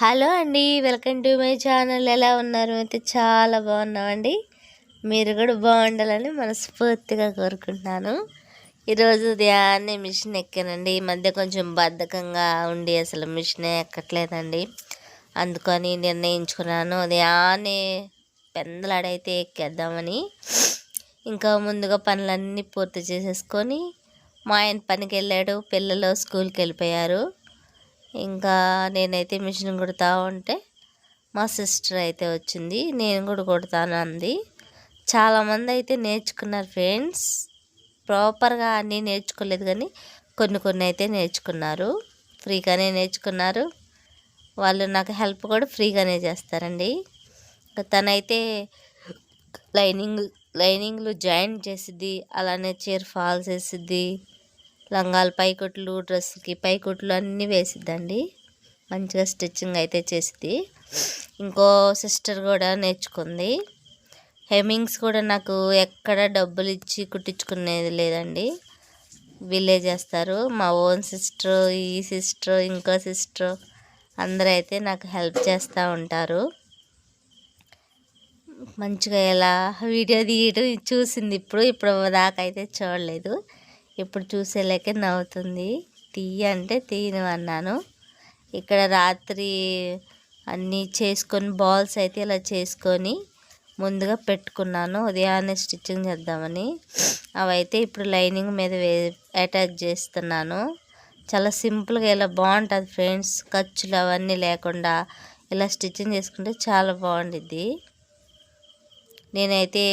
Hello అండి welcome to my channel. ఎలా ఉన్నారు? అయితే చాలా బాగున్నామండి. మీరు కూడా బాగుండాలని మనస్ఫూర్తిగా కోరుకుంటున్నాను. ఈరోజు ఉదయాన్నే మిషన్ ఎక్కానండి. ఈ మధ్య కొంచెం బద్ధకంగా ఉండి అసలు మిషనే ఎక్కట్లేదండి. అందుకని నిర్ణయించుకున్నాను. ఉదయాన్నే పెందలాడైతే ఎక్కేద్దామని. ఇంకా ముందుగా పనులన్నీ పూర్తి చేసేసుకొని మా ఆయన పనికి వెళ్ళాడు పిల్లలు స్కూల్కి వెళ్ళిపోయారు. ఇంకా నేనైతే మిషన్ కుడతా ఉంటే మా సిస్టర్ అయితే వచ్చింది నేను కూడా కుడతాను అంది. చాలామంది అయితే నేర్చుకున్నారు ఫ్రెండ్స్. ప్రాపర్గా అన్నీ నేర్చుకోలేదు కానీ కొన్ని కొన్ని అయితే నేర్చుకున్నారు. ఫ్రీగానే నేర్చుకున్నారు. వాళ్ళు నాకు హెల్ప్ కూడా ఫ్రీగానే చేస్తారండి. తనైతే లైనింగ్ లైనింగ్లు జాయింట్ చేసిద్ది అలానే చీర ఫాల్స్ వేసిద్ది. లంగాలు పైకుట్లు డ్రెస్కి పైకుట్లు అన్నీ వేసిద్దండి. మంచిగా స్టిచ్చింగ్ అయితే చేసిద్ది. ఇంకో సిస్టర్ కూడా నేర్చుకుంది. హెమింగ్స్ కూడా నాకు ఎక్కడ డబ్బులు ఇచ్చి కుట్టించుకునేది లేదండి. వీళ్ళే చేస్తారు. మా ఓన్ సిస్టర్ ఈ సిస్టర్ ఇంకో సిస్టర్ అందరూ అయితే నాకు హెల్ప్ చేస్తూ ఉంటారు. మంచిగా ఎలా వీడియో తీయడం చూసింది ఇప్పుడు. ఇప్పుడు దాకా అయితే చూడలేదు. ఇప్పుడు చూసేలాకే నవ్వుతుంది. తీయ అంటే తీయను అన్నాను. ఇక్కడ రాత్రి అన్నీ చేసుకొని బాల్స్ అయితే ఇలా చేసుకొని ముందుగా పెట్టుకున్నాను. ఉదయాన్నే స్టిచ్చింగ్ చేద్దామని. అవైతే ఇప్పుడు లైనింగ్ మీద వే అటాచ్ చేస్తున్నాను. చాలా సింపుల్గా ఇలా బాగుంటుంది ఫ్రెండ్స్. ఖర్చులు అవన్నీ లేకుండా ఇలా స్టిచ్చింగ్ చేసుకుంటే చాలా బాగుండిద్ది. నేనైతే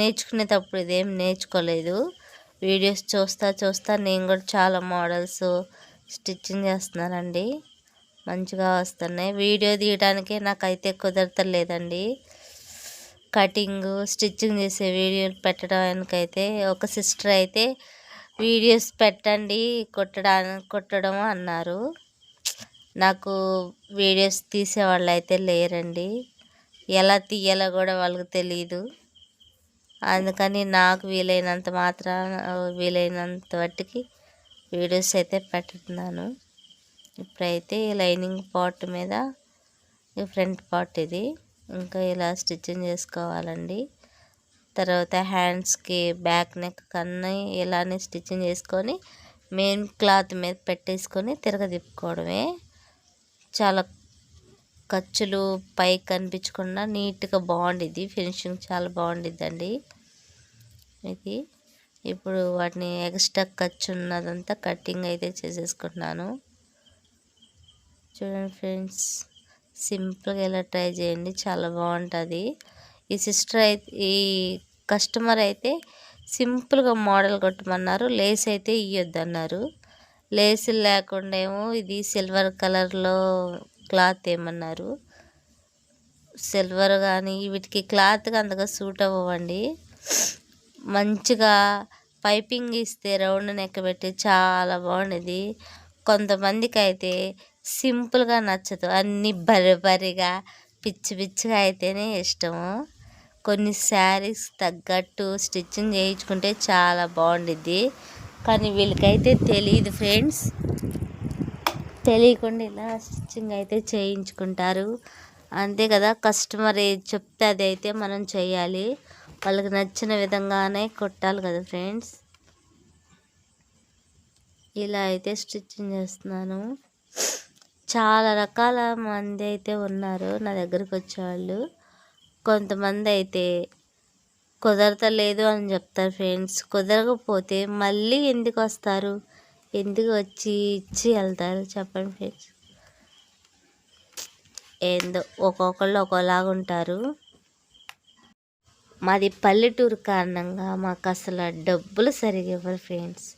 నేర్చుకునేటప్పుడు ఇదేం నేర్చుకోలేదు. వీడియోస్ చూస్తా చూస్తా నేను కూడా చాలా మోడల్స్ స్టిచ్చింగ్ చేస్తున్నానండి. మంచిగా వస్తున్నాయి. వీడియో తీయడానికే నాకైతే కుదరతలేదండి. కటింగ్ స్టిచ్చింగ్ చేసే వీడియోలు పెట్టడానికైతే ఒక సిస్టర్ అయితే వీడియోస్ పెట్టండి కుట్టడానికి కుట్టడం అన్నారు. నాకు వీడియోస్ తీసేవాళ్ళు అయితే లేరండి. ఎలా తీయాలో కూడా వాళ్ళకి తెలియదు అందుకని నాకు వీలైనంత మాత్రం వీలైనంత వాటికి వీడియోస్ అయితే పెట్టుతున్నాను ఇప్పుడైతే ఈ లైనింగ్ పార్ట్ మీద ఈ ఫ్రంట్ పార్ట్ ఇది. ఇంకా ఇలా స్టిచ్చింగ్ చేసుకోవాలండి. తర్వాత హ్యాండ్స్కి బ్యాక్ నెక్ కన్నా ఇలానే స్టిచ్చింగ్ చేసుకొని మెయిన్ క్లాత్ మీద పెట్టేసుకొని తిరగదిప్పుకోవడమే చాలా ఖర్చులు పైకి కనిపించకుండా నీట్గా బాగుండిద్ది. ఫినిషింగ్ చాలా బాగుండిద్దండి. ఇది. ఇప్పుడు వాటిని ఎక్స్ట్రా ఖర్చు ఉన్నదంతా కటింగ్ అయితే చేసేసుకుంటున్నాను. చూడండి ఫ్రెండ్స్ సింపుల్గా ఇలా ట్రై చేయండి. చాలా బాగుంటుంది. ఈ సిస్టర్ అయితే ఈ కస్టమర్ అయితే సింపుల్గా మోడల్ కొట్టమన్నారు. లేస్ అయితే ఇవ్వద్దు అన్నారు లేస్ లేకుండా ఏమో ఇది సిల్వర్ కలర్లో క్లాత్ ఏమన్నారు? సిల్వర్ కానీ వీటికి క్లాత్గా అంతగా సూట్ అవ్వండి మంచిగా పైపింగ్ ఇస్తే రౌండ్ నెక్క పెట్టి చాలా బాగుండేది. కొంతమందికి అయితే సింపుల్గా నచ్చదు. అన్నీ బరిబరిగా పిచ్చి పిచ్చిగా అయితేనే ఇష్టము కొన్ని శారీస్ తగ్గట్టు స్టిచ్చింగ్ చేయించుకుంటే చాలా బాగుండిద్ది. కానీ వీళ్ళకైతే తెలియదు ఫ్రెండ్స్. తెలియకుండా ఇలా స్టిచ్చింగ్ అయితే చేయించుకుంటారు. అంతే కదా కస్టమర్ ఏది చెప్తే అది అయితే మనం చేయాలి. వాళ్ళకి నచ్చిన విధంగానే కొట్టాలి కదా ఫ్రెండ్స్. ఇలా అయితే స్టిచ్చింగ్ చేస్తున్నాను. చాలా రకాల మంది అయితే ఉన్నారు నా దగ్గరికి వచ్చేవాళ్ళు. కొంతమంది అయితే కుదరతలేదు అని చెప్తారు ఫ్రెండ్స్. కుదరకపోతే మళ్ళీ ఎందుకు వస్తారు? ఎందుకు వచ్చి ఇచ్చి వెళ్తారు చెప్పండి ఫ్రెండ్స్. ఏందో ఒక్కొక్కళ్ళు ఒక్కోలాగా ఉంటారు. మాది పల్లెటూరు కారణంగా మాకు అసలు డబ్బులు సరిగా ఇవ్వరు ఫ్రెండ్స్.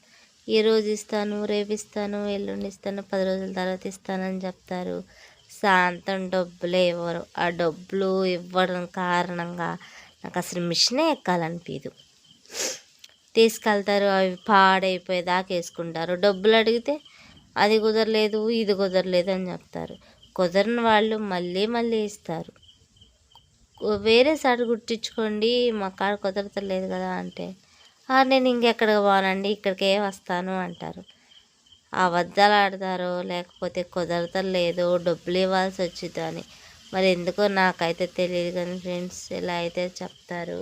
ఈరోజు ఇస్తాను రేపు ఇస్తాను ఎల్లుండి ఇస్తాను పది రోజుల తర్వాత ఇస్తానని చెప్తారు. సాయంత్రం డబ్బులే ఇవ్వరు. ఆ డబ్బులు ఇవ్వడం కారణంగా నాకు అసలు మిషనే ఎక్కాలనిపించదు తీసుకెళ్తారు అవి పాడైపోయేదాకా వేసుకుంటారు. డబ్బులు అడిగితే అది కుదరలేదు ఇది కుదరలేదు అని చెప్తారు. కుదరని వాళ్ళు మళ్ళీ మళ్ళీ ఇస్తారు వేరే సార్ గుర్తించుకోండి మా కాడ కుదరతలేదు కదా అంటే నేను ఇంకెక్కడికి పోనండి ఇక్కడికే వస్తాను అంటారు. అబద్ధాలు ఆడతారో లేకపోతే కుదరతలేదు డబ్బులు ఇవ్వాల్సి వచ్చిందో అని మరి ఎందుకో నాకైతే తెలియదు కానీ ఫ్రెండ్స్ ఇలా అయితే చెప్తారు.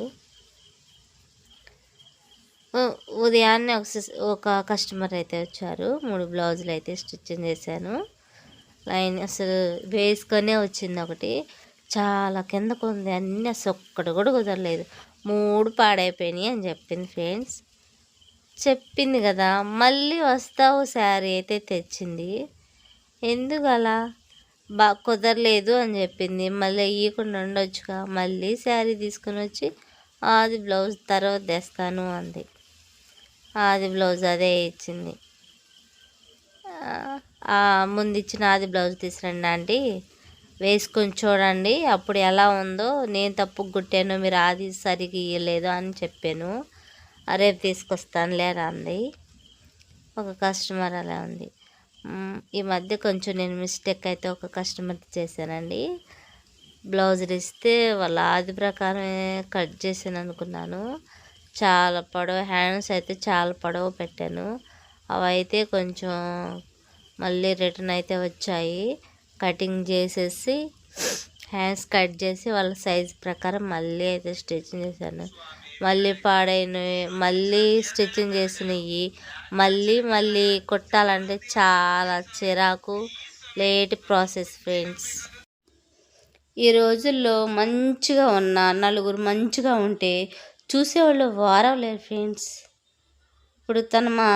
ఉదయాన్నే ఒక ఒక కస్టమర్ అయితే వచ్చారు. మూడు బ్లౌజులు అయితే స్టిచ్చింగ్ చేశాను. లైన్ అసలు వేసుకొనే వచ్చింది ఒకటి. చాలా కిందకు ఉంది. అన్నీ అసలు ఒక్కటి కూడా కుదరలేదు. మూడు పాడైపోయినాయి అని చెప్పింది ఫ్రెండ్స్. చెప్పింది కదా మళ్ళీ వస్తావు శారీ అయితే తెచ్చింది. ఎందుకు అలా బా కుదరలేదు అని చెప్పింది. మళ్ళీ ఇవ్వకుండా ఉండొచ్చుగా. మళ్ళీ శారీ తీసుకుని వచ్చి అది బ్లౌజ్ తర్వాత తెస్తాను అంది. అది బ్లౌజ్ అదే ఇచ్చింది. ముందు ఇచ్చిన ఆది బ్లౌజ్ తీసుకురండి ఆంటీ. వేసుకొని చూడండి అప్పుడు ఎలా ఉందో. నేను తప్పు కుట్టాను మీరు ఆది సరిగా ఇవ్వలేదు అని చెప్పాను. రేపు రేపు తీసుకొస్తానులే అంది ఒక కస్టమర్ అలా ఉంది. ఈ మధ్య కొంచెం నేను మిస్టేక్ అయితే ఒక కస్టమర్ చేశానండి. బ్లౌజ్ ఇస్తే వాళ్ళ ఆది ప్రకారమే కట్ చేశాను అనుకున్నాను. చాలా పొడవు హ్యాండ్స్ అయితే చాలా పొడవు పెట్టాను. అవైతే కొంచెం మళ్ళీ రిటర్న్ అయితే వచ్చాయి. కటింగ్ చేసేసి హ్యాండ్స్ కట్ చేసి వాళ్ళ సైజ్ ప్రకారం మళ్ళీ అయితే స్టిచ్చింగ్ చేశాను. మళ్ళీ పాడైనవి మళ్ళీ స్టిచ్చింగ్ చేసినవి మళ్ళీ మళ్ళీ కుట్టాలంటే చాలా చిరాకు లేట్ ప్రాసెస్ ఫ్రెండ్స్. ఈ రోజుల్లో మంచిగా ఉన్న నలుగురు మంచిగా ఉంటే చూసేవాళ్ళు వారం లేరు ఫ్రెండ్స్ ఇప్పుడు తను మా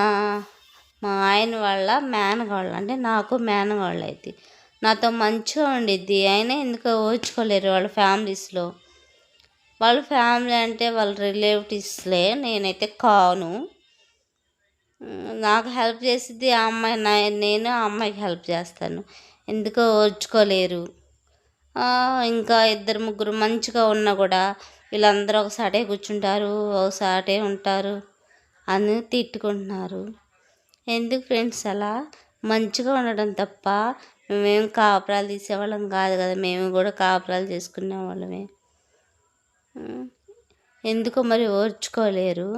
మా ఆయన వాళ్ళ మేనగాళ్ళు అంటే నాకు మేనగాళ్ళు అయితే. నాతో మంచిగా ఉండిద్ది. అయినా ఎందుకో ఓర్చుకోలేరు వాళ్ళ ఫ్యామిలీస్లో వాళ్ళ ఫ్యామిలీ అంటే వాళ్ళ రిలేటివ్స్లే నేనైతే కాను. నాకు హెల్ప్ చేసిద్ది ఆ అమ్మాయి నా నేను ఆ అమ్మాయికి హెల్ప్ చేస్తాను. ఎందుకో ఓర్చుకోలేరు ఇంకా ఇద్దరు ముగ్గురు మంచిగా ఉన్నా కూడా వీళ్ళందరూ ఒకసాటే కూర్చుంటారు ఒకసాటే ఉంటారు అని తిట్టుకుంటున్నారు. ఎందుకు ఫ్రెండ్స్ అలా? మంచిగా ఉండడం తప్ప మేమేం కాపురాలు తీసేవాళ్ళం కాదు కదా మేము కూడా కాపురాలు చేసుకునే వాళ్ళమే. ఎందుకో మరి ఓర్చుకోలేరు.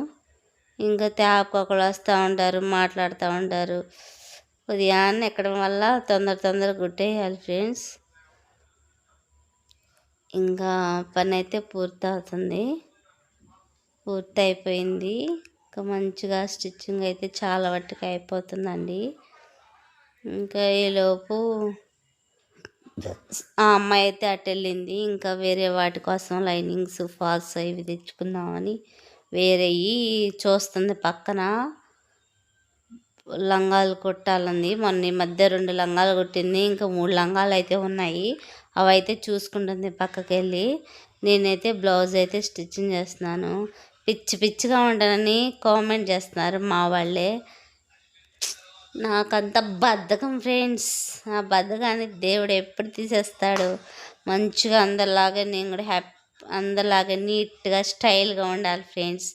ఇంకా తేపకొకళ్ళు వస్తూ ఉంటారు మాట్లాడుతూ ఉంటారు. ఉదయాన్నే ఎక్కడం వల్ల తొందర తొందర గుట్టేయాలి ఫ్రెండ్స్. ఇంకా పని అయితే పూర్తి అవుతుంది పూర్తి అయిపోయింది ఇంకా మంచిగా స్టిచ్చింగ్ అయితే చాలా మట్టుకు అయిపోతుందండి. ఇంకా ఈలోపు ఆ అమ్మాయి అయితే అటు వెళ్ళింది. ఇంకా వేరే వాటి కోసం లైనింగ్స్ ఫాల్స్ ఇవి తెచ్చుకుందామని వేరేవి చూస్తుంది పక్కన. లంగాలు కుట్టాలంది. మొన్న ఈ మధ్య రెండు లంగాలు కుట్టింది. ఇంకా మూడు లంగాలు అయితే ఉన్నాయి. అవి అయితే చూసుకుంటుంది పక్కకి వెళ్ళి నేనైతే బ్లౌజ్ అయితే స్టిచ్చింగ్ చేస్తున్నాను. పిచ్చి పిచ్చిగా ఉండనని కామెంట్ చేస్తున్నారు మా వాళ్ళే. నాకంత బద్ధకం ఫ్రెండ్స్. ఆ బద్ధకాన్ని దేవుడు ఎప్పుడు తీసేస్తాడు? మంచిగా అందరిలాగా నేను కూడా హ్యాపీ అందరిలాగా నీట్గా స్టైల్గా ఉండాలి ఫ్రెండ్స్.